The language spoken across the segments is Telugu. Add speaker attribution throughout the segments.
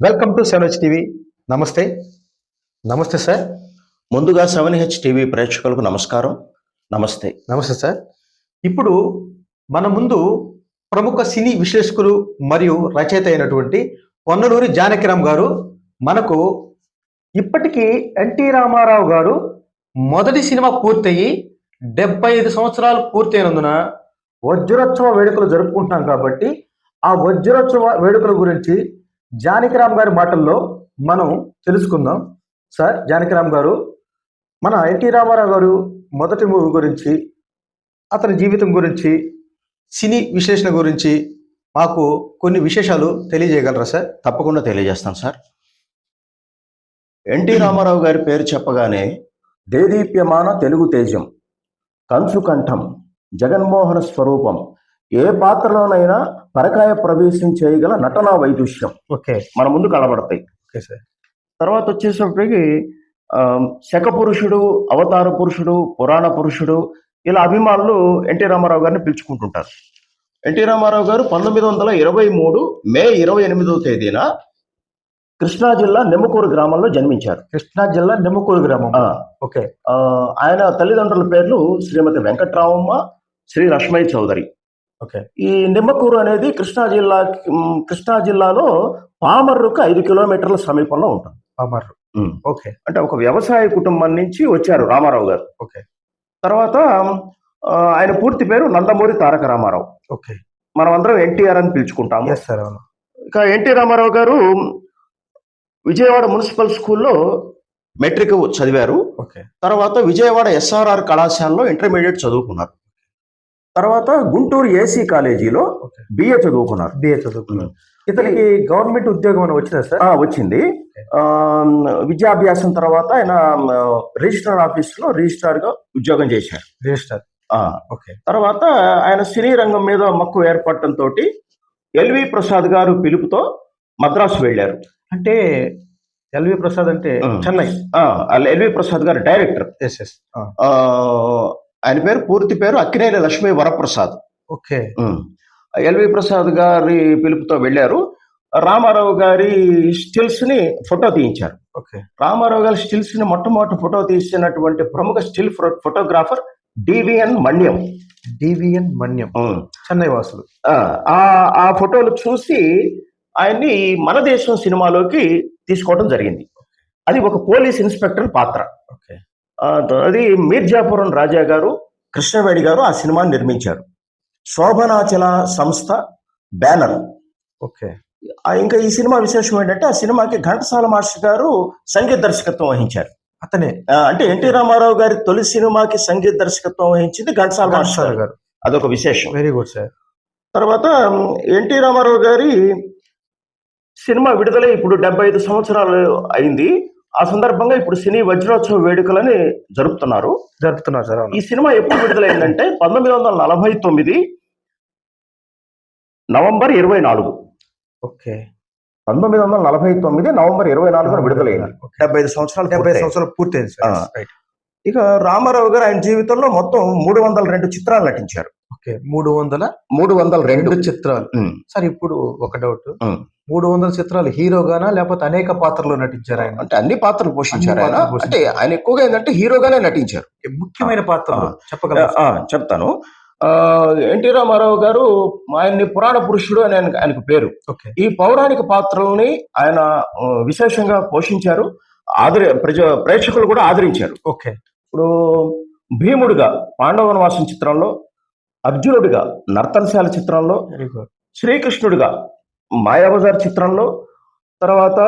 Speaker 1: Welcome to seven H TV నమస్తే నమస్తే సార్
Speaker 2: ముందుగా సెవెన్ హెచ్ టీవీ ప్రేక్షకులకు నమస్కారం. నమస్తే.
Speaker 1: నమస్తే సార్ ఇప్పుడు మన ముందు ప్రముఖ సినీ విశ్లేషకులు మరియు రచయిత అయినటువంటి పొన్నలూరి జానకిరామ్ గారు మనకు ఇప్పటికీ ఎన్టీ రామారావు గారు మొదటి సినిమా పూర్తయి డెబ్బై ఐదు సంవత్సరాలు పూర్తయినందున వజ్రోత్సవ వేడుకలు జరుపుకుంటున్నాం కాబట్టి ఆ వజ్రోత్సవ వేడుకల గురించి జానకిరామ్ గారి మాటల్లో మనం తెలుసుకుందాం. సార్ జానకిరామ్ గారు మన ఎన్టీ రామారావు గారు మొదటి మూవీ గురించి అతని జీవితం గురించి సినీ విశ్లేషణ గురించి మాకు కొన్ని విశేషాలు తెలియజేయగలరా సార్?
Speaker 2: తప్పకుండా తెలియజేస్తాను సార్. ఎన్టీ రామారావు గారి పేరు చెప్పగానే దేదీప్యమాన తెలుగు తేజం కంచు కంఠం జగన్మోహన స్వరూపం ఏ పాత్రలోనైనా పరకాయ ప్రవేశం చేయగల నటనా వైదుష్యం.
Speaker 1: ఓకే.
Speaker 2: మన ముందు కనబడతాయి.
Speaker 1: Okay sir.
Speaker 2: తర్వాత వచ్చేసరికి శక పురుషుడు అవతార పురుషుడు పురాణ పురుషుడు ఇలా అభిమానులు ఎన్టీ రామారావు గారిని పిలుచుకుంటుంటారు. ఎన్టీ రామారావు గారు పంతొమ్మిది వందల ఇరవై మూడు మే ఇరవై ఎనిమిదవ తేదీన కృష్ణా జిల్లా నిమ్మకూరు గ్రామంలో జన్మించారు.
Speaker 1: కృష్ణా జిల్లా నిమ్మకూరు గ్రామం. ఓకే.
Speaker 2: ఆయన తల్లిదండ్రుల పేర్లు శ్రీమతి వెంకట్రామమ్మ శ్రీ లక్ష్మయ్య చౌదరి. ఈ నిమ్మకూరు అనేది కృష్ణా జిల్లా కృష్ణా జిల్లాలో పామర్రుకు ఐదు కిలోమీటర్ల సమీపంలో ఉంటుంది. ఉమ్.
Speaker 1: ఓకే.
Speaker 2: అంటే ఒక వ్యవసాయ కుటుంబం నుంచి వచ్చారు రామారావు గారు.
Speaker 1: ఓకే.
Speaker 2: తర్వాత ఆయన పూర్తి పేరు నందమూరి తారక రామారావు.
Speaker 1: ఓకే.
Speaker 2: మనం అందరం ఎన్టీఆర్ అని పిలుచుకుంటాము.
Speaker 1: ఎస్ సార్ అవును.
Speaker 2: ఇక ఎన్టీ రామారావు గారు విజయవాడ మున్సిపల్ స్కూల్లో మెట్రిక్ చదివారు.
Speaker 1: ఓకే.
Speaker 2: తర్వాత విజయవాడ ఎస్ఆర్ఆర్ కళాశాలలో ఇంటర్మీడియట్ చదువుకున్నారు. తర్వాత గుంటూరు ఏసీ కాలేజీలో బిఏ చదువుకున్నారు.
Speaker 1: బిఏ చదువుకున్నారు. ఇతనికి గవర్నమెంట్ ఉద్యోగం అని వచ్చిందా సార్?
Speaker 2: ఆ, వచ్చింది. విద్యాభ్యాసం తర్వాత ఆయన రిజిస్ట్రార్ ఆఫీసులో రిజిస్ట్రార్గా ఉద్యోగం చేశారు.
Speaker 1: రిజిస్టర్
Speaker 2: ఆ,
Speaker 1: ఓకే.
Speaker 2: తర్వాత ఆయన సినీ రంగం మీద మక్కువ ఏర్పడటంతో ఎల్వి ప్రసాద్ గారు పిలుపుతో మద్రాసు వెళ్ళారు.
Speaker 1: అంటే ఎల్వి ప్రసాద్ అంటే. చెన్నై.
Speaker 2: ఎల్వి ప్రసాద్ గారు డైరెక్టర్.
Speaker 1: ఎస్ ఎస్
Speaker 2: ఆ, ఆయన పేరు పూర్తి పేరు అక్కినేని లక్ష్మీ వరప్రసాద్.
Speaker 1: ఓకే.
Speaker 2: ఎల్వి ప్రసాద్ గారి పిలుపుతో వెళ్ళారు. రామారావు గారి స్టిల్స్ని ఫోటో తీయించారు.
Speaker 1: ఓకే.
Speaker 2: రామారావు గారి స్టిల్స్ని మొట్టమొదటి ఫోటో తీసినటువంటి ప్రముఖ still photographer DVN Manyam
Speaker 1: DVN Manyam.
Speaker 2: Um.
Speaker 1: Chennai వాసులు.
Speaker 2: ఆ, ఫోటోలు చూసి ఆయన్ని మన దేశం సినిమాలోకి తీసుకోవడం జరిగింది. అది ఒక పోలీస్ ఇన్స్పెక్టర్ పాత్ర. అది మీర్జాపురం రాజా గారు కృష్ణవేణి గారు ఆ సినిమాని నిర్మించారు. శోభనాచల సంస్థ బ్యానర్.
Speaker 1: ఓకే.
Speaker 2: ఇంకా ఈ సినిమా విశేషం ఏంటంటే ఆ సినిమాకి ఘంటసాల మాస్టర్ గారు సంగీత దర్శకత్వం వహించారు.
Speaker 1: అతనే.
Speaker 2: అంటే ఎన్టీ రామారావు గారి తొలి సినిమాకి సంగీత దర్శకత్వం వహించింది ఘంటసాల మాస్టర్ గారు. అదొక విశేషం.
Speaker 1: Very good sir.
Speaker 2: తర్వాత ఎన్టీ రామారావు గారి సినిమా విడుదల ఇప్పుడు డెబ్బై ఐదు సంవత్సరాలు అయింది. ఆ సందర్భంగా ఇప్పుడు సినీ వజ్రోత్సవ వేడుకలని జరుపుతున్నారు.
Speaker 1: జరుపుతున్నారు సార్
Speaker 2: ఈ సినిమా ఎప్పుడు విడుదలైందంటే పంతొమ్మిది వందల నలభై తొమ్మిది నవంబర్ ఇరవై నాలుగు.
Speaker 1: ఓకే.
Speaker 2: పంతొమ్మిది వందల నలభై తొమ్మిది నవంబర్ ఇరవై నాలుగున విడుదలైంది. డెబ్బై ఐదు సంవత్సరాలు
Speaker 1: డెబ్బై
Speaker 2: పూర్తయ్యాయి.
Speaker 1: సంవత్సరాలు పూర్తయింది సార్
Speaker 2: ఆ.
Speaker 1: రైట్.
Speaker 2: ఇక రామారావు గారు ఆయన జీవితంలో మొత్తం మూడు వందల రెండు చిత్రాలు నటించారు.
Speaker 1: ఓకే. మూడు వందల
Speaker 2: మూడు వందల రెండు.
Speaker 1: చిత్రాలు. సార్ ఇప్పుడు ఒక డౌట్. మూడు వందల చిత్రాలు హీరోగానా లేకపోతే అనేక పాత్రలు నటించారు ఆయన?
Speaker 2: అంటే అన్ని పాత్రలు పోషించారు ఆయన. అంటే ఆయన ఎక్కువగా ఏంటంటే హీరోగానే నటించారు.
Speaker 1: ముఖ్యమైన పాత్రలు
Speaker 2: ఆ.
Speaker 1: చెప్పగలరా?
Speaker 2: చెప్తాను. ఆ, ఎన్టీ రామారావు గారు ఆయన్ని పురాణ పురుషుడు అని ఆయన- ఆయనకు పేరు.
Speaker 1: ఓకే.
Speaker 2: ఈ పౌరాణిక పాత్రల్ని ఆయన విశేషంగా పోషించారు. ఆదరి ప్రజ ప్రేక్షకులు కూడా ఆదరించారు.
Speaker 1: ఓకే.
Speaker 2: ఇప్పుడు భీముడిగా పాండవ వనవాసం చిత్రంలో అర్జునుడిగా నర్తనశాల చిత్రంలో శ్రీకృష్ణుడిగా మాయాబజార్ చిత్రంలో తర్వాత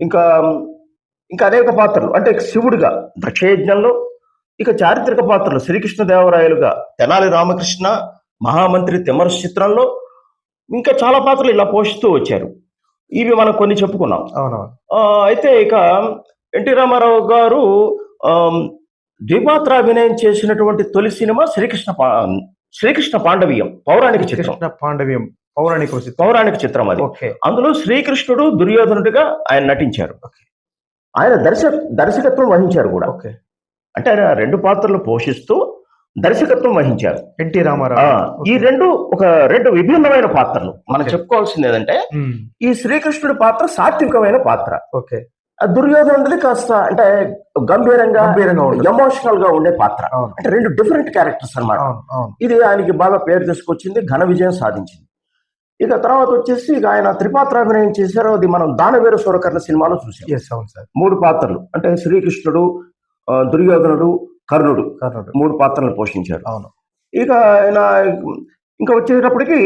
Speaker 2: ఇంకా ఇంకా అనేక పాత్రలు. అంటే శివుడిగా దక్షయజ్ఞంలో ఇక చారిత్రక పాత్రలు శ్రీకృష్ణదేవరాయలుగా తెనాలి రామకృష్ణ మహామంత్రి తిమ్మరసు చిత్రంలో ఇంకా చాలా పాత్రలు ఇలా పోషిస్తూ వచ్చారు. ఇవి మనం కొన్ని చెప్పుకున్నాం. అయితే ఇక ఎన్టీ రామారావు గారు ద్విపాత్ర అభినయం చేసినటువంటి తొలి సినిమా శ్రీకృష్ణ పా- శ్రీకృష్ణ పాండవీయం పౌరాణిక చిత్రం.
Speaker 1: పాండవ్యం పౌరాణిక
Speaker 2: పౌరాణిక చిత్రం అది. అందులో శ్రీకృష్ణుడు దుర్యోధనుడిగా ఆయన నటించారు. ఆయన దర్శ దర్శకత్వం వహించారు కూడా.
Speaker 1: ఓకే.
Speaker 2: అంటే ఆయన రెండు పాత్రలు పోషిస్తూ దర్శకత్వం వహించారు.
Speaker 1: ఎన్టీ రామారావు.
Speaker 2: ఈ రెండు ఒక రెండు విభిన్నమైన పాత్రలు. మనం. చెప్పుకోవాల్సింది ఏంటంటే ఈ శ్రీకృష్ణుడి పాత్ర సాత్వికమైన పాత్ర.
Speaker 1: ఓకే.
Speaker 2: దుర్యోధనుడిది కాస్త అంటే గంభీరంగా ఎమోషనల్గా ఉండే పాత్ర. అంటే రెండు డిఫరెంట్ క్యారెక్టర్స్
Speaker 1: అవును
Speaker 2: ఇది ఆయనకి బాగా పేరు తీసుకొచ్చింది ఘన విజయం సాధించింది. ఇక తర్వాత వచ్చేసి ఇక ఆయన త్రిపాత్రాభినయం చేశారు. అది మనం దానవీర సూరకర్ణ సినిమాలో చూసాం మూడు పాత్రలు. అంటే శ్రీకృష్ణుడు దుర్యోధనుడు కర్ణుడు.
Speaker 1: కర్ణుడు.
Speaker 2: మూడు పాత్రలను పోషించారు.
Speaker 1: అవును.
Speaker 2: ఇక ఆయన ఇంకా వచ్చేటప్పటికి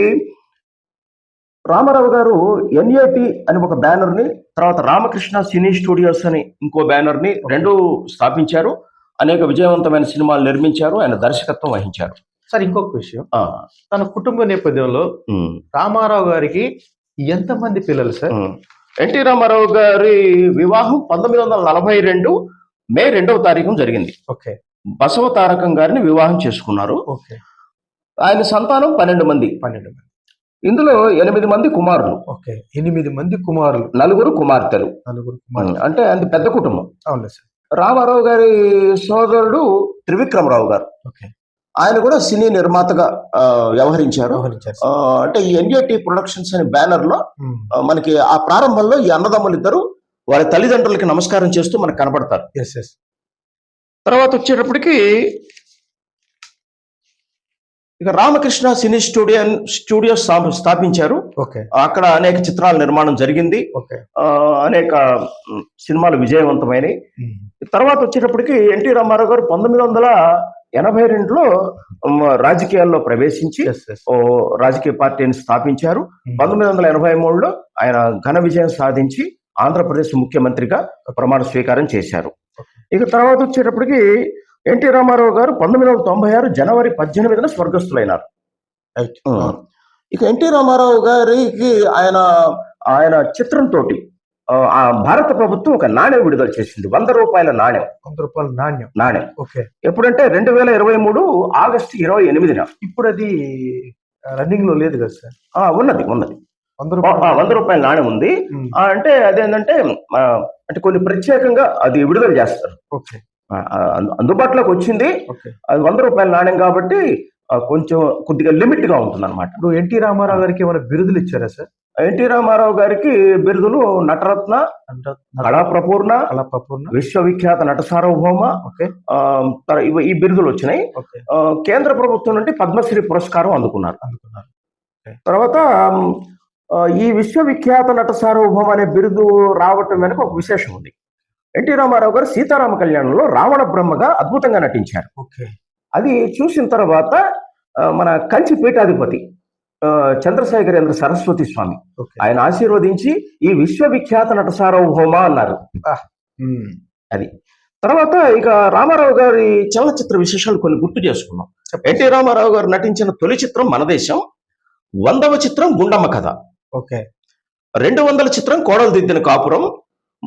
Speaker 2: రామారావు గారు ఎన్ఏటి అని ఒక బ్యానర్ని తర్వాత రామకృష్ణ సినీ స్టూడియోస్ అని ఇంకో బ్యానర్ని రెండు స్థాపించారు. అనేక విజయవంతమైన సినిమాలు నిర్మించారు. ఆయన దర్శకత్వం వహించారు.
Speaker 1: సార్ ఇంకొక విషయం. తన కుటుంబ నేపథ్యంలో రామారావు గారికి ఎంతమంది పిల్లలు సార్.
Speaker 2: ఎన్టీ రామారావు గారి వివాహం పంతొమ్మిది వందల నలభై రెండు మే రెండవ తారీఖు జరిగింది.
Speaker 1: ఓకే.
Speaker 2: బసవ తారకం గారిని వివాహం చేసుకున్నారు.
Speaker 1: ఓకే.
Speaker 2: ఆయన సంతానం పన్నెండు మంది.
Speaker 1: పన్నెండు మంది.
Speaker 2: ఇందులో ఎనిమిది మంది కుమారులు.
Speaker 1: ఓకే. ఎనిమిది మంది కుమారులు.
Speaker 2: నలుగురు కుమార్తెలు.
Speaker 1: నలుగురు కుమారులు
Speaker 2: అంటే అది పెద్ద కుటుంబం.
Speaker 1: అవును సార్.
Speaker 2: రామారావు గారి సోదరుడు త్రివిక్రమరావు గారు.
Speaker 1: ఓకే.
Speaker 2: ఆయన కూడా సినీ నిర్మాతగా వ్యవహరించారు. అంటే ఈ ఎన్ఏటి ప్రొడక్షన్స్ అనే బ్యానర్లో మనకి ఆ ప్రారంభంలో ఈ అన్నదమ్ములు ఇద్దరు వారి తల్లిదండ్రులకి నమస్కారం చేస్తూ మనకు కనబడతారు.
Speaker 1: ఎస్ ఎస్
Speaker 2: తర్వాత వచ్చేటప్పటికి ఇక రామకృష్ణ సినీ స్టూడియో స్టూడియో స్థా- స్థాపించారు.
Speaker 1: ఓకే.
Speaker 2: అక్కడ అనేక చిత్రాల నిర్మాణం జరిగింది. అనేక సినిమాలు విజయవంతమైనవి తర్వాత వచ్చేటప్పటికి ఎన్టీ రామారావు గారు పంతొమ్మిది వందల ఎనభై రెండులో రాజకీయాల్లో ప్రవేశించి రాజకీయ పార్టీని స్థాపించారు. పంతొమ్మిది వందల ఎనభై మూడులో ఆయన ఘన విజయం సాధించి ఆంధ్రప్రదేశ్ ముఖ్యమంత్రిగా ప్రమాణ స్వీకారం చేశారు. ఇక తర్వాత వచ్చేటప్పటికి ఎన్టీ రామారావు గారు పంతొమ్మిది వందల తొంభై ఆరు జనవరి పద్దెనిమిదిన స్వర్గస్థులైనారు.
Speaker 1: రైట్
Speaker 2: ఉం. ఇక ఎన్టీ రామారావు గారికి ఆయన ఆయన చిత్రంతో ఆ భారత ప్రభుత్వం ఒక నాణ్యం విడుదల చేసింది. వంద రూపాయల నాణ్యం.
Speaker 1: వంద రూపాయల నాణ్యం.
Speaker 2: నాణ్యం.
Speaker 1: ఓకే.
Speaker 2: ఎప్పుడంటే రెండు వేల ఇరవై మూడు ఆగస్టు ఇరవై ఎనిమిదిన.
Speaker 1: ఇప్పుడు అది రన్నింగ్లో లేదు కదా సార్?
Speaker 2: ఆ, ఉన్నది ఉన్నది.
Speaker 1: వంద రూపాయలు
Speaker 2: వంద రూపాయల నాణ్యం ఉంది. ఆ, అంటే అదేంటంటే అంటే కొన్ని ప్రత్యేకంగా అది విడుదల చేస్తారు.
Speaker 1: ఓకే.
Speaker 2: అందుబాటులోకి వచ్చింది. అది వంద రూపాయల నాణ్యం కాబట్టి కొంచెం కొద్దిగా లిమిట్గా ఉంటుంది అనమాట
Speaker 1: ఇప్పుడు ఎన్టీ రామారావు గారికి ఏమైనా బిరుదులు ఇచ్చారా సార్?
Speaker 2: ఎన్టీ రామారావు గారికి బిరుదులు నటరత్న
Speaker 1: అంటే
Speaker 2: కళా ప్రపూర్ణ విశ్వవిఖ్యాత నట సార్వభౌమ ఈ బిరుదులు వచ్చినాయి. కేంద్ర ప్రభుత్వం నుండి పద్మశ్రీ పురస్కారం అందుకున్నారు.
Speaker 1: అందుకున్నారు.
Speaker 2: తర్వాత ఈ విశ్వవిఖ్యాత నట సార్వభౌమ అనే బిరుదు రావటం వెనుక ఒక విశేషం ఉంది. ఎన్టీ రామారావు గారు సీతారామ కళ్యాణంలో రావణ బ్రహ్మగా అద్భుతంగా నటించారు.
Speaker 1: ఓకే.
Speaker 2: అది చూసిన తర్వాత మన కంచి పీఠాధిపతి చంద్రశేఖరేంద్ర సరస్వతి స్వామి. ఆయన ఆశీర్వదించి ఈ విశ్వవిఖ్యాత నట సార్వభౌమ అన్నారు. అది. తర్వాత ఇక రామారావు గారి చలనచిత్ర విశేషాలు కొన్ని గుర్తు చేసుకున్నాం. ఎన్టీ రామారావు గారు నటించిన తొలి చిత్రం మన దేశం వందవ చిత్రం గుండమ్మ కథ.
Speaker 1: ఓకే.
Speaker 2: రెండు వందల చిత్రం కోడలు దిద్దిన కాపురం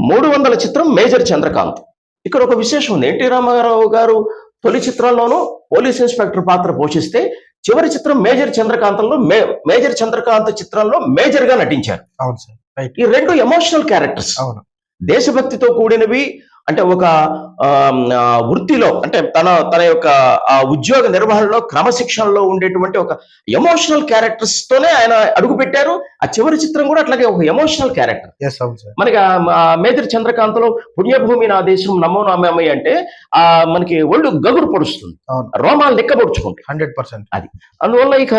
Speaker 2: మూడు వందల చిత్రం మేజర్ చంద్రకాంత్. ఇక్కడ ఒక విశేషం ఉంది. ఎన్టీ రామారావు గారు తొలి చిత్రంలోనూ పోలీస్ ఇన్స్పెక్టర్ పాత్ర పోషిస్తే చివరి చిత్రం మేజర్ చంద్రకాంతంలో మే మేజర్ చంద్రకాంత్ చిత్రంలో మేజర్గా నటించారు.
Speaker 1: అవును సార్.
Speaker 2: ఈ రెండు ఎమోషనల్ క్యారెక్టర్స్
Speaker 1: అవును.
Speaker 2: దేశభక్తితో కూడినవి అంటే ఒక వృత్తిలో అంటే తన తన యొక్క ఆ ఉద్యోగ నిర్వహణలో క్రమశిక్షణలో ఉండేటువంటి ఒక ఎమోషనల్ క్యారెక్టర్స్ తోనే ఆయన అడుగు పెట్టారు ఆ చివరి చిత్రం కూడా అట్లాగే ఒక ఎమోషనల్ క్యారెక్టర్ మనకి మేజర్ చంద్రకాంత్లో పుణ్యభూమి నా దేశం నమో నామయ్య అంటే ఆ మనకి ఒళ్ళు గగురు పొడుస్తుంది. రోమాలు నిక్కబొడుచుకుంటాయి
Speaker 1: హండ్రెడ్ పర్సెంట్.
Speaker 2: అందువల్ల ఇక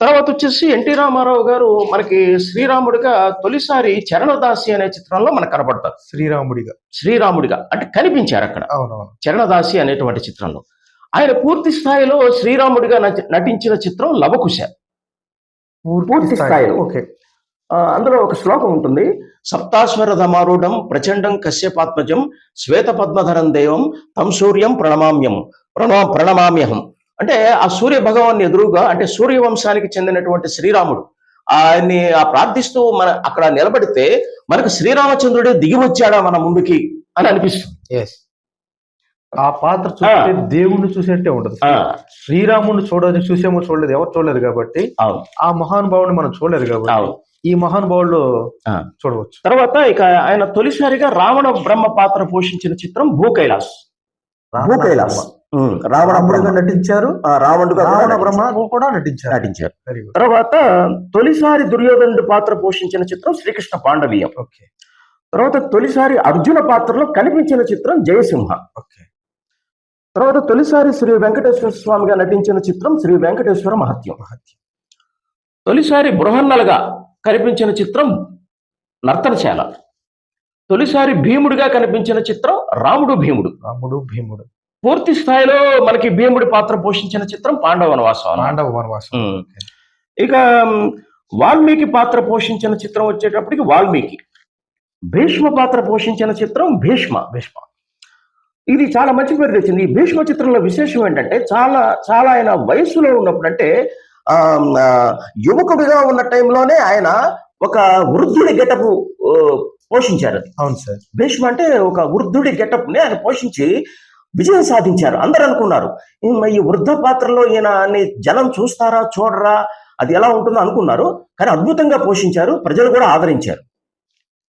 Speaker 2: తర్వాత వచ్చేసి ఎన్టీ రామారావు గారు మనకి శ్రీరాముడిగా తొలిసారి చరణదాసి అనే చిత్రంలో మనకు కనపడతారు
Speaker 1: శ్రీరాముడిగా.
Speaker 2: శ్రీరాముడిగా అంటే కనిపించారు అక్కడ. చరణదాసి అనేటువంటి చిత్రంలో. ఆయన పూర్తి స్థాయిలో శ్రీరాముడిగా నటి- నటించిన చిత్రం లవకుశ. పూర్తి స్థాయిలో.
Speaker 1: ఓకే.
Speaker 2: అందులో ఒక శ్లోకం ఉంటుంది. సప్తాశ్వర ధమారూఢం ప్రచండం కశ్యపాత్మజం శ్వేత పద్మధరం దేవం తం సూర్యం ప్రణమామ్యం ప్రణా ప్రణమామ్యహం. అంటే ఆ సూర్య భగవాన్ ఎదురుగా అంటే సూర్యవంశానికి చెందినటువంటి శ్రీరాముడు ఆయన్ని ఆ ప్రార్థిస్తూ మన అక్కడ నిలబడితే మనకు శ్రీరామచంద్రుడే దిగి వచ్చాడా మన ముందుకి అని అనిపిస్తుంది.
Speaker 1: ఆ పాత్ర చూస్తే దేవుణ్ణి చూసినట్టే ఉండదు. శ్రీరాముడిని చూడదు చూసేమో చూడలేదు ఎవరు చూడలేదు కాబట్టి ఆ మహానుభావుని మనం చూడలేదు కాబట్టి ఈ మహానుభావుల్లో
Speaker 2: ఆ.
Speaker 1: చూడవచ్చు.
Speaker 2: తర్వాత ఇక ఆయన తొలిసారిగా రావణ బ్రహ్మ పాత్ర పోషించిన చిత్రం భూ కైలాస్ భూ కైలాస్ ఉమ్, రావణ
Speaker 1: రాముడుగా
Speaker 2: బ్రహ్మ.
Speaker 1: నటించారు.
Speaker 2: ఆ, రావణుడుగా
Speaker 1: రావణ
Speaker 2: నటించారు.
Speaker 1: బ్రహ్మ కూడా నటించారు.
Speaker 2: నటించారు.
Speaker 1: వెరీ గుడ్
Speaker 2: తర్వాత తొలిసారి దుర్యోధనుడి పాత్ర పోషించిన చిత్రం శ్రీకృష్ణ పాండవీయం.
Speaker 1: ఓకే
Speaker 2: తర్వాత తొలిసారి అర్జున పాత్రలో కనిపించిన చిత్రం జయసింహ.
Speaker 1: ఓకే
Speaker 2: తర్వాత తొలిసారి శ్రీ వెంకటేశ్వర స్వామిగా నటించిన చిత్రం శ్రీ వెంకటేశ్వర మహత్యం.
Speaker 1: మహత్యం.
Speaker 2: తొలిసారి బృహన్నలుగా కనిపించిన చిత్రం నర్తనశాల తొలిసారి భీముడిగా కనిపించిన చిత్రం రాముడు భీముడు.
Speaker 1: రాముడు భీముడు.
Speaker 2: పూర్తి స్థాయిలో మనకి భీముడి పాత్ర పోషించిన చిత్రం పాండవ వనవాసం.
Speaker 1: పాండవ వనవాసం.
Speaker 2: ఇక వాల్మీకి పాత్ర పోషించిన చిత్రం వచ్చేటప్పటికి వాల్మీకి. భీష్మ పాత్ర పోషించిన చిత్రం భీష్మ
Speaker 1: భీష్మ.
Speaker 2: ఇది చాలా మంచి పేరు తెచ్చింది. ఈ భీష్మ చిత్రంలో విశేషం ఏంటంటే చాలా చాలా ఆయన వయస్సులో ఉన్నప్పుడు అంటే యువకుడిగా ఉన్న టైంలోనే ఆయన ఒక వృద్ధుడి గెటప్ పోషించారు.
Speaker 1: అవును సార్.
Speaker 2: భీష్మ అంటే ఒక వృద్ధుడి గెటప్ని ఆయన పోషించి విజయం సాధించారు. అందరూ అనుకున్నారు "ఈయన ఈ వృద్ధ పాత్రలో ఈయన అని జనం చూస్తారా చూడరా అది ఎలా ఉంటుందో అనుకున్నారు. కానీ అద్భుతంగా పోషించారు ప్రజలు కూడా ఆదరించారు.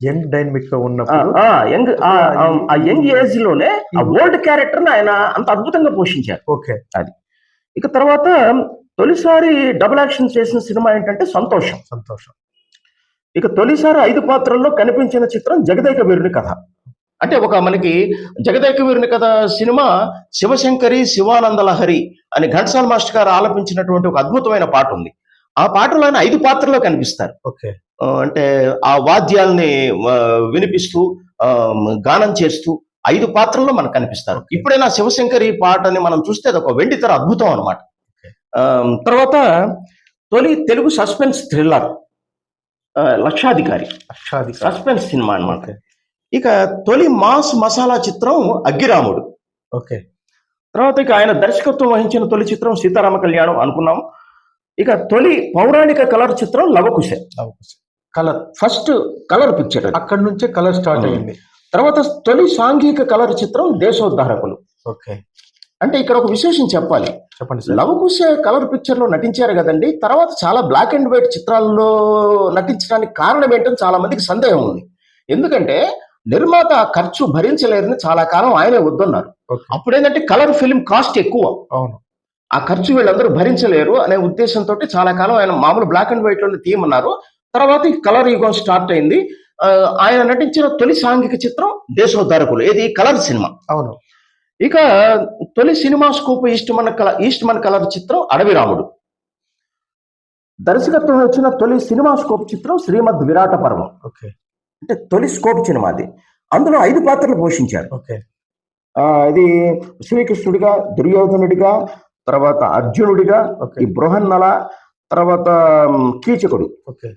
Speaker 1: యంగ్
Speaker 2: డైనమిక్గా
Speaker 1: ఉన్నప్పుడు
Speaker 2: ఆ, యంగ్ ఆ, యంగ్ ఏజ్లోనే ఆ ఓల్డ్ క్యారెక్టర్ ఆయన అంత అద్భుతంగా పోషించారు.
Speaker 1: ఓకే.
Speaker 2: ఇక తర్వాత తొలిసారి డబుల్ యాక్షన్ చేసిన సినిమా ఏంటంటే సంతోషం.
Speaker 1: సంతోషం.
Speaker 2: ఇక తొలిసారి ఐదు పాత్రల్లో కనిపించిన చిత్రం జగదేక వీరుని కథ. అంటే ఒక మనకి జగదేక వీరుని కథ సినిమా శివశంకరి శివానంద లహరి అని ఘంటసాల మాస్టర్ గారు ఆలపించినటువంటి ఒక అద్భుతమైన పాట ఉంది. ఆ పాటలో ఆయన ఐదు పాత్రల్లో కనిపిస్తారు.
Speaker 1: ఓకే.
Speaker 2: అంటే ఆ వాద్యాల్ని వినిపిస్తూ గానం చేస్తూ ఐదు పాత్రల్లో మనకు కనిపిస్తారు. ఇప్పుడైనా శివశంకరి పాటని మనం చూస్తే అది ఒక వెండితెర అద్భుతం అనమాట తర్వాత తొలి Telugu suspense thriller Lakshadhikari.
Speaker 1: Lakshadhikari.
Speaker 2: Suspense cinema అన్నమాట.
Speaker 1: ఓకే.
Speaker 2: ఇక తొలి మాస్ మసాలా చిత్రం అగ్గిరాముడు.
Speaker 1: ఓకే.
Speaker 2: తర్వాత ఇక ఆయన దర్శకత్వం వహించిన తొలి చిత్రం సీతారామ కళ్యాణం అనుకున్నాం. ఇక తొలి పౌరాణిక కలర్ చిత్రం Lavakusa.
Speaker 1: Colour
Speaker 2: first colour picture.
Speaker 1: అక్కడి నుంచే కలర్ స్టార్ట్ అయింది.
Speaker 2: తర్వాత తొలి సాంఘిక కలర్ చిత్రం దేశోద్ధారకులు.
Speaker 1: ఓకే.
Speaker 2: అంటే ఇక్కడ ఒక విశేషం చెప్పాలి.
Speaker 1: చెప్పండి సార్.
Speaker 2: లవకుశ కలర్ పిక్చర్లో నటించారు కదండి. తర్వాత చాలా బ్లాక్ అండ్ వైట్ చిత్రాల్లో నటించడానికి కారణం ఏంటని చాలా మందికి సందేహం ఉంది. ఎందుకంటే నిర్మాత ఖర్చు భరించలేరని చాలా కాలం ఆయనే వద్దన్నారు అప్పుడు ఏంటంటే కలర్ ఫిల్మ్ కాస్ట్ ఎక్కువ.
Speaker 1: అవును.
Speaker 2: ఆ ఖర్చు వీళ్ళందరూ భరించలేరు అనే ఉద్దేశంతో చాలా కాలం ఆయన మామూలు బ్లాక్ అండ్ వైట్లోనే తీయమన్నారు. తర్వాత ఈ కలర్ యుగం స్టార్ట్ అయింది. ఆయన నటించిన తొలి సాంఘిక చిత్రం దేశోద్ధారకులు. ఇది కలర్ సినిమా.
Speaker 1: అవును.
Speaker 2: ఇక తొలి cinema scope Eastman colour Eastman colour చిత్రం అడవి రాముడు. దర్శకత్వం వచ్చిన తొలి సినిమా స్కోప్ చిత్రం శ్రీమద్ విరాట పర్వం.
Speaker 1: ఓకే.
Speaker 2: అంటే తొలి స్కోప్ సినిమా అది అందులో ఐదు పాత్రలు పోషించారు. ఇది శ్రీకృష్ణుడిగా దుర్యోధనుడిగా తర్వాత అర్జునుడిగా ఈ బృహన్నల తర్వాత కీచకుడు.
Speaker 1: ఓకే.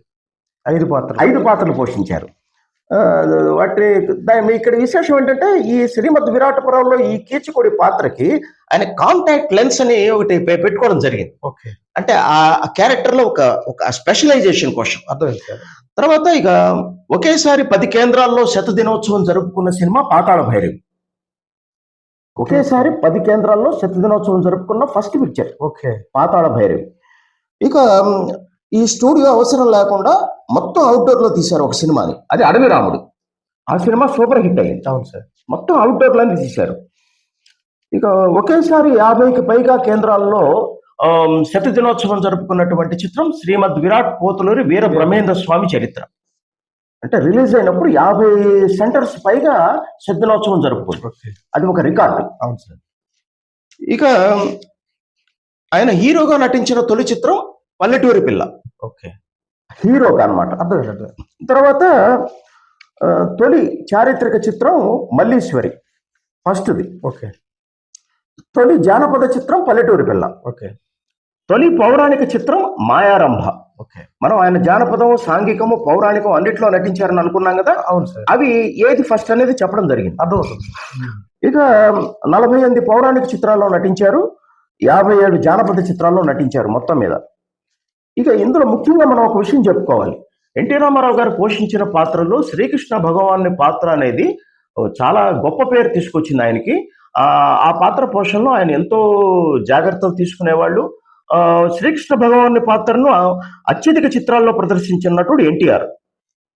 Speaker 1: ఐదు పాత్రలు.
Speaker 2: ఐదు పాత్రలు పోషించారు. వాటి దాని ఇక్కడ విశేషం ఏంటంటే ఈ శ్రీమద్ విరాటపురంలో ఈ కీచకుడి పాత్రకి ఆయన కాంటాక్ట్ లెన్స్ అని ఒకటి పెట్టుకోవడం జరిగింది.
Speaker 1: ఓకే.
Speaker 2: అంటే ఆ క్యారెక్టర్లో ఒక ఒక స్పెషలైజేషన్ కోసం.
Speaker 1: అర్థమైంది
Speaker 2: తర్వాత ఇక ఒకేసారి పది కేంద్రాల్లో శత దినోత్సవం జరుపుకున్న సినిమా పాతాళ భైరవి ఒకేసారి పది కేంద్రాల్లో శత దినోత్సవం జరుపుకున్న first picture
Speaker 1: okay.
Speaker 2: Pathala Bhairavi ఇక ఈ స్టూడియో అవసరం లేకుండా మొత్తం అవుట్డోర్లో తీశారు ఒక సినిమాని. అది అడవి రాముడు. ఆ సినిమా సూపర్ హిట్ అయింది
Speaker 1: అవును సార్.
Speaker 2: మొత్తం అవుట్డోర్లోనే తీశారు. ఇక ఒకేసారి యాభైకి పైగా కేంద్రాల్లో శత దినోత్సవం జరుపుకున్నటువంటి చిత్రం శ్రీమద్ విరాట్ పోతులూరి వీర బ్రహ్మేంద్ర స్వామి చరిత్ర. అంటే రిలీజ్ అయినప్పుడు యాభై సెంటర్స్ పైగా శత దినోత్సవం జరుపుకుంది
Speaker 1: ఓకే.
Speaker 2: అది ఒక రికార్డు.
Speaker 1: అవును సార్.
Speaker 2: ఇక ఆయన హీరోగా నటించిన తొలి చిత్రం పల్లెటూరి పిల్ల.
Speaker 1: ఓకే.
Speaker 2: హీరోగా అన్నమాట.
Speaker 1: అర్థమైంది అర్థమైంది
Speaker 2: తర్వాత తొలి చారిత్రక చిత్రం మల్లీశ్వరి. ఫస్ట్ది.
Speaker 1: ఓకే.
Speaker 2: తొలి జానపద చిత్రం పల్లెటూరి పిల్ల.
Speaker 1: ఓకే.
Speaker 2: తొలి పౌరాణిక చిత్రం మాయారంభ.
Speaker 1: ఓకే.
Speaker 2: మనం ఆయన జానపదం సాంఘికము పౌరాణికం అన్నిట్లో నటించారని అనుకున్నాం కదా?
Speaker 1: అవును సార్.
Speaker 2: అవి ఏది ఫస్ట్ అనేది చెప్పడం జరిగింది.
Speaker 1: అర్థమవుతుంది
Speaker 2: ఇక నలభై ఎనిమిది పౌరాణిక చిత్రాల్లో నటించారు యాభై ఏడు జానపద చిత్రాల్లో నటించారు మొత్తం మీద. ఇక ఇందులో ముఖ్యంగా మనం ఒక విషయం చెప్పుకోవాలి. ఎన్టీ రామారావు గారు పోషించిన పాత్రలో శ్రీకృష్ణ భగవాన్ పాత్ర అనేది చాలా గొప్ప పేరు తీసుకొచ్చింది ఆయనకి. ఆ పాత్ర పోషణలో ఆయన ఎంతో జాగ్రత్తలు తీసుకునేవాళ్ళు. శ్రీకృష్ణ భగవాన్ పాత్రను అత్యధిక చిత్రాల్లో ప్రదర్శించిన నటుడు ఎన్టీఆర్.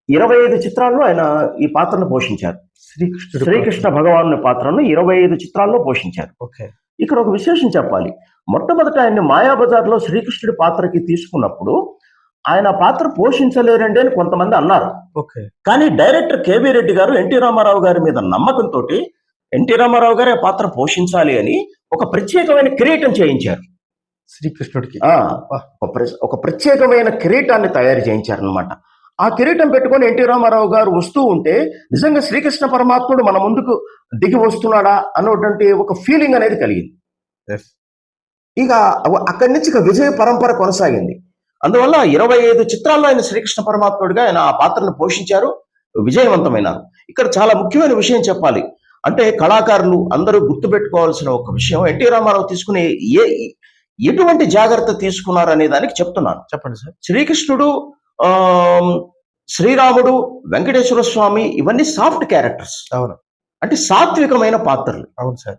Speaker 2: ఇరవై ఐదు చిత్రాల్లో ఆయన ఈ పాత్రను పోషించారు.
Speaker 1: శ్రీకృష్ణుడు
Speaker 2: శ్రీకృష్ణ భగవాను పాత్రను ఇరవై ఐదు చిత్రాల్లో పోషించారు.
Speaker 1: ఓకే.
Speaker 2: ఇక్కడ ఒక విశేషం చెప్పాలి. మొట్టమొదట ఆయన్ని మాయాబజార్లో శ్రీకృష్ణుడి పాత్రకి తీసుకున్నప్పుడు ఆయన పాత్ర పోషించలేరండి అని కొంతమంది అన్నారు.
Speaker 1: ఓకే.
Speaker 2: కానీ డైరెక్టర్ కేవీ రెడ్డి గారు ఎన్టీ రామారావు గారి మీద నమ్మకంతో ఎన్టీ రామారావు గారే ఆ పాత్ర పోషించాలి అని ఒక ప్రత్యేకమైన కిరీటం చేయించారు.
Speaker 1: శ్రీకృష్ణుడికి.
Speaker 2: ఆ, ఒక ప్ర- ఒక ప్రత్యేకమైన కిరీటాన్ని తయారు చేయించారనమాట ఆ కిరీటం పెట్టుకొని ఎన్టీ రామారావు గారు వస్తూ ఉంటే నిజంగా శ్రీకృష్ణ పరమాత్ముడు మన ముందుకు దిగి వస్తున్నాడా అన్నటువంటి ఒక ఫీలింగ్ అనేది కలిగింది. ఇక అక్కడి నుంచి ఇక విజయ పరంపర కొనసాగింది. అందువల్ల ఇరవై ఐదు చిత్రాల్లో ఆయన శ్రీకృష్ణ పరమాత్ముడిగా ఆయన ఆ పాత్రను పోషించారు విజయవంతమైనారు. ఇక్కడ చాలా ముఖ్యమైన విషయం చెప్పాలి. అంటే కళాకారులు అందరూ గుర్తుపెట్టుకోవాల్సిన ఒక విషయం ఎన్టీ రామారావు తీసుకునే ఏ ఎటువంటి జాగ్రత్త తీసుకున్నారు అనే దానికి చెప్తున్నాను.
Speaker 1: చెప్పండి సార్.
Speaker 2: శ్రీకృష్ణుడు శ్రీరాముడు వెంకటేశ్వర స్వామి ఇవన్నీ సాఫ్ట్ క్యారెక్టర్స్.
Speaker 1: అవును.
Speaker 2: అంటే సాత్వికమైన పాత్రలు.
Speaker 1: అవును సార్.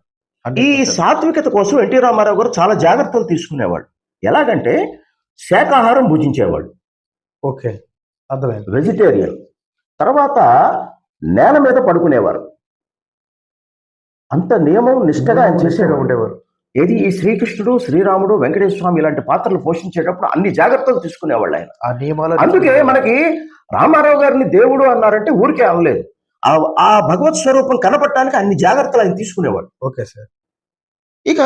Speaker 2: ఈ సాత్వికత కోసం ఎన్టీ రామారావు గారు చాలా జాగ్రత్తలు తీసుకునేవాడు ఎలాగంటే శాకాహారం భుజించేవాడు
Speaker 1: ఓకే. అర్థమైంది.
Speaker 2: వెజిటేరియన్. తర్వాత నేల మీద పడుకునేవారు. అంత నియమం నిష్ఠగా ఆయన చేసేవాడు
Speaker 1: ఉండేవారు.
Speaker 2: ఏది ఈ శ్రీకృష్ణుడు శ్రీరాముడు వెంకటేశ్వర స్వామి ఇలాంటి పాత్రలు పోషించేటప్పుడు అన్ని జాగ్రత్తలు తీసుకునేవాళ్ళు ఆయన.
Speaker 1: ఆ నియమాలు
Speaker 2: అందుకే మనకి రామారావు గారిని దేవుడు అన్నారంటే ఊరికే అనలేదు. ఆ ఆ భగవత్ స్వరూపం కనపడటానికి అన్ని జాగ్రత్తలు ఆయన తీసుకునేవాడు.
Speaker 1: Okay sir.
Speaker 2: ఇక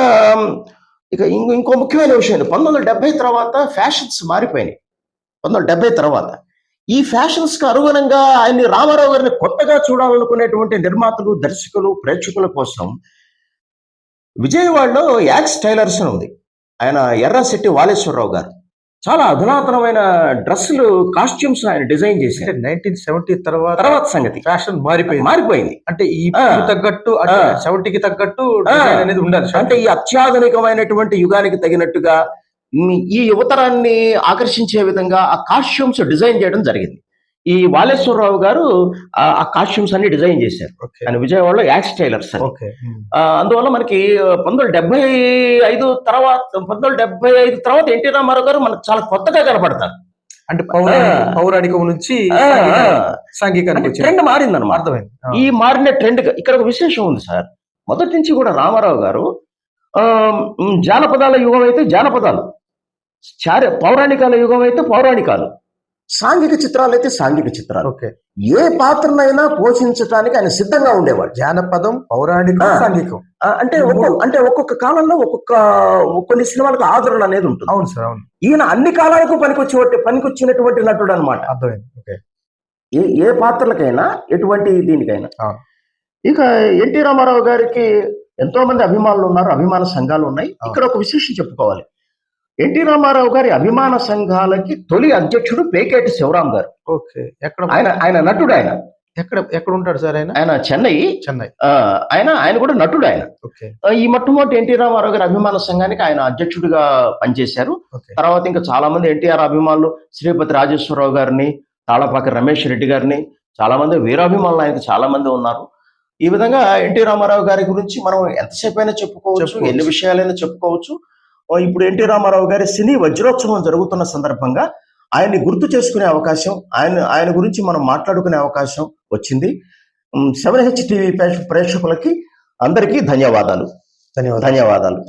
Speaker 2: ఇక ఇంకో ఇంకో ముఖ్యమైన విషయం పంతొమ్మిది వందల డెబ్బై తర్వాత ఫ్యాషన్స్ మారిపోయినాయి. పంతొమ్మిది వందల డెబ్బై తర్వాత. ఈ ఫ్యాషన్స్కు అనుగుణంగా ఆయన్ని రామారావు గారిని కొత్తగా చూడాలనుకునేటువంటి నిర్మాతలు దర్శకులు ప్రేక్షకుల కోసం విజయవాడలో యాక్స్ టైలర్స్ అని ఉంది ఆయన ఎర్రశెట్టి వాలేశ్వరరావు గారు చాలా అధునాతనమైన డ్రెస్సులు కాస్ట్యూమ్స్ ఆయన డిజైన్ చేశారు
Speaker 1: నైన్టీన్ సెవెంటీ తర్వాత
Speaker 2: తర్వాత సంగతి
Speaker 1: ఫ్యాషన్ మారిపోయింది
Speaker 2: మారిపోయింది
Speaker 1: అంటే ఈ. తగ్గట్టు. సెవెంటీకి తగ్గట్టు అనేది ఉండాలి.
Speaker 2: అంటే ఈ అత్యాధునికమైనటువంటి యుగానికి తగినట్టుగా ఈ యువతరాన్ని ఆకర్షించే విధంగా ఆ కాస్ట్యూమ్స్ డిజైన్ చేయడం జరిగింది ఈ వాలేశ్వరరావు గారు ఆ- కాస్ట్యూమ్స్ అన్ని డిజైన్ చేశారు. ఆయన విజయవాడలో యాక్స్ టైలర్స్ అని. అందువల్ల మనకి పంతొమ్మిది డెబ్బై ఐదు తర్వాత పంతొమ్మిది డెబ్బై ఐదు తర్వాత ఎన్టీ రామారావు గారు మనకు చాలా కొత్తగా కనపడతారు.
Speaker 1: అంటే. పౌరాణికం నుంచి. సాంఘికానికి
Speaker 2: ట్రెండ్
Speaker 1: అర్థమైంది. ఆ.
Speaker 2: ఈ మారిన ట్రెండ్ ఇక్కడ ఒక విశేషం ఉంది సార్. మొదటి నుంచి కూడా రామారావు గారు జానపదాల యుగం అయితే జానపదాలు. చార పౌరాణికాల యుగం అయితే పౌరాణికాలు. సాంఘిక చిత్రాలు అయితే సాంఘిక చిత్రాలు.
Speaker 1: ఓకే.
Speaker 2: ఏ పాత్రనైనా పోషించడానికి ఆయన సిద్ధంగా ఉండేవాడు.
Speaker 1: జానపదం పౌరాణికం. సాంఘికం.
Speaker 2: అంటే అంటే ఒక్కొక్క కాలంలో ఒక్కొక్క కొన్ని సినిమాలకు ఆదరణ అనేది ఉంటుంది.
Speaker 1: అవును సార్ అవును.
Speaker 2: ఈయన అన్ని కాలాలకు పనికొచ్చే పనికొచ్చినటువంటి నటుడు అనమాట
Speaker 1: అర్థమైంది. ఓకే.
Speaker 2: ఏ ఏ పాత్రలకైనా ఎటువంటి దీనికైనా. ఇక ఎన్టీ రామారావు గారికి ఎంతో మంది అభిమానులు ఉన్నారు అభిమాన సంఘాలు ఉన్నాయి. ఇక్కడ ఒక విశేషం చెప్పుకోవాలి. ఎన్టీ రామారావు గారి అభిమాన సంఘాలకి తొలి అధ్యక్షుడు పేకేటి శివరాం గారు.
Speaker 1: ఓకే ఎక్కడ
Speaker 2: ఆయన ఆయన నటుడు ఆయన
Speaker 1: ఎక్కడ ఎక్కడ ఉంటాడు సార్ ఆయన?
Speaker 2: ఆయన చెన్నై.
Speaker 1: చెన్నై.
Speaker 2: ఆయన ఆయన కూడా నటుడు ఆయన ఈ మొట్టమొదటి ఎన్టీ రామారావు గారి అభిమాన సంఘానికి ఆయన అధ్యక్షుడిగా పనిచేశారు. తర్వాత ఇంకా చాలా మంది ఎన్టీఆర్ అభిమానులు శ్రీపతి రాజేశ్వరరావు గారిని తాళపాక రమేష్ రెడ్డి గారిని చాలా మంది వీరాభిమానులు ఆయనకు చాలా మంది ఉన్నారు. ఈ విధంగా ఎన్టీ రామారావు గారి గురించి మనం ఎంతసేపు అయినా చెప్పుకోవచ్చు. ఎన్ని విషయాలైనా చెప్పుకోవచ్చు. ఇప్పుడు ఎన్టీ రామారావు గారి సినీ వజ్రోత్సవం జరుగుతున్న సందర్భంగా ఆయన్ని గుర్తు చేసుకునే అవకాశం ఆయన ఆయన గురించి మనం మాట్లాడుకునే అవకాశం వచ్చింది. సెవెన్ హెచ్ టీవీ ప్రేక్షకులకి అందరికీ ధన్యవాదాలు.
Speaker 1: ధన్యవాదాలు.
Speaker 2: ధన్యవాదాలు.